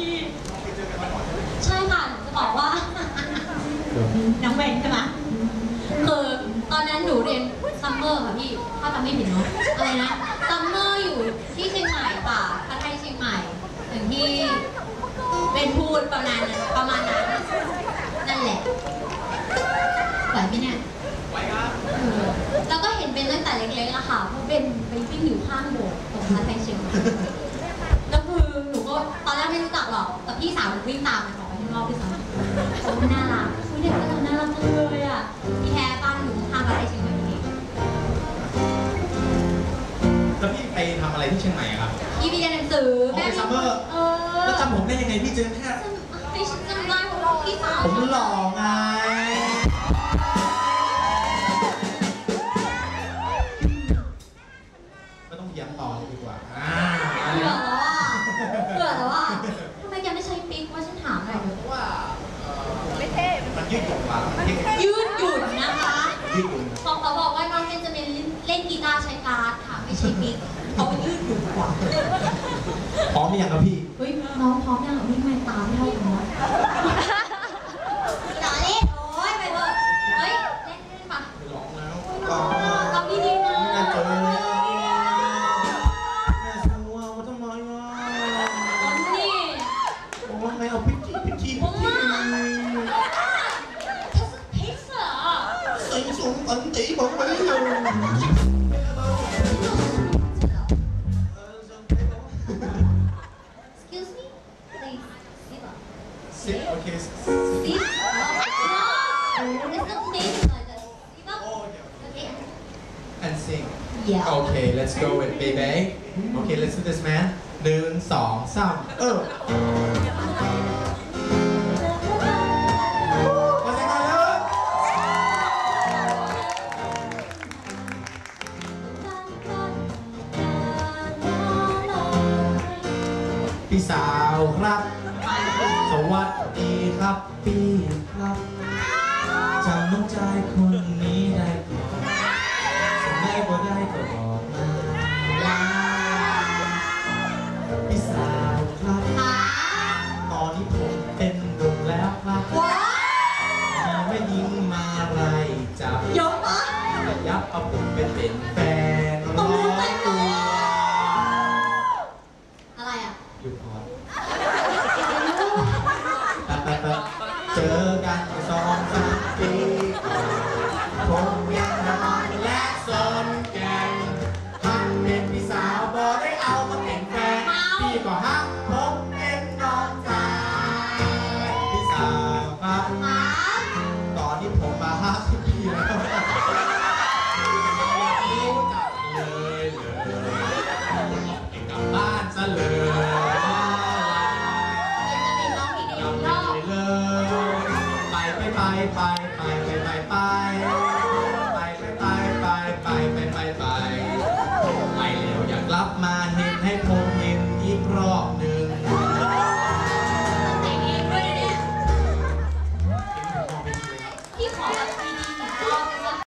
พี่ใช่ค่ะหนูจะบอกว่า น้องเบนใช่ไหมคือตอนนั้นหนูเรียนซัมเมอร์ค่ะพี่ ถ้าจำไม่ผิดเนาะอะไรนะซัมเมอร์อยู่ที่เชียงใหม่ค่ะพัทไทยเชียงใหม่อย่างที่เป็นพูดประมาณนั้นประมาณนั้นนั่นแหละไหวไหมเนี่ยไว้ครับเออแล้วก็เห็นเป็นตั้งแต่เล็กๆอะค่ะเพราะเป็นไปวิ่งอยู่ข้างโบสถ์ตรงพัทไทยเชียงใหม่ แล้วคือหนูก็ตอนแรก ไม่รู้จักหรอกแต่พี่สาวหนูวิ่งตามมันออกไปข้างนอกด้วยซ้ำเขาน่ารักคุยเด็กก็น่ารักจังเลยอะพี่แท้บ้านอยู่ข้างๆพัทไทยเชียงใหม่นี่เองแล้วพี่ไปทำอะไรที่เชียงใหม่อะครับพี่ไปเรียนหนังสืออ๋อไปซัมเมอร์เออแล้วจำผมได้ยังไงพี่เจอแค่จำไม่จำได้เพราะว่าพี่สาวผมหล่อไง ยืดหยุ่นกว่ามันยืดยืดหยุ่นนะคะ ยืดหยุ่นพอเขาบอกว่าน้องเบนจะเป็นเล่นกีตาร์ใช้การ์ดค่ะไม่ใช่ปิ๊กเขายืดหยุ่นกว่าพร้อมหรือยังครับพี่เฮ้ยน้องพร้อมยังวิ่งไม่ตามไม่เท่ากันวะต่อเล่นโอ้ยไปเถอะเฮ้ยเล่นเล่นปะไม่ร้องแล้วน้องน้องดีๆนะไม่น่าเจอเลยแม่ชัวมาทำไมวะนี่โอ้ไม่เอาพิธีพิธี ใส่สูงตันตีผมไปเลย Excuse me please sit up สิโอเค sit up no it's not name like that sit up okay and sing yeah Okay let's go with baby Okay let's do this man หนึ่งสองสามเออ พี่สาวครับ สวัสดีครับพี่ครับ 더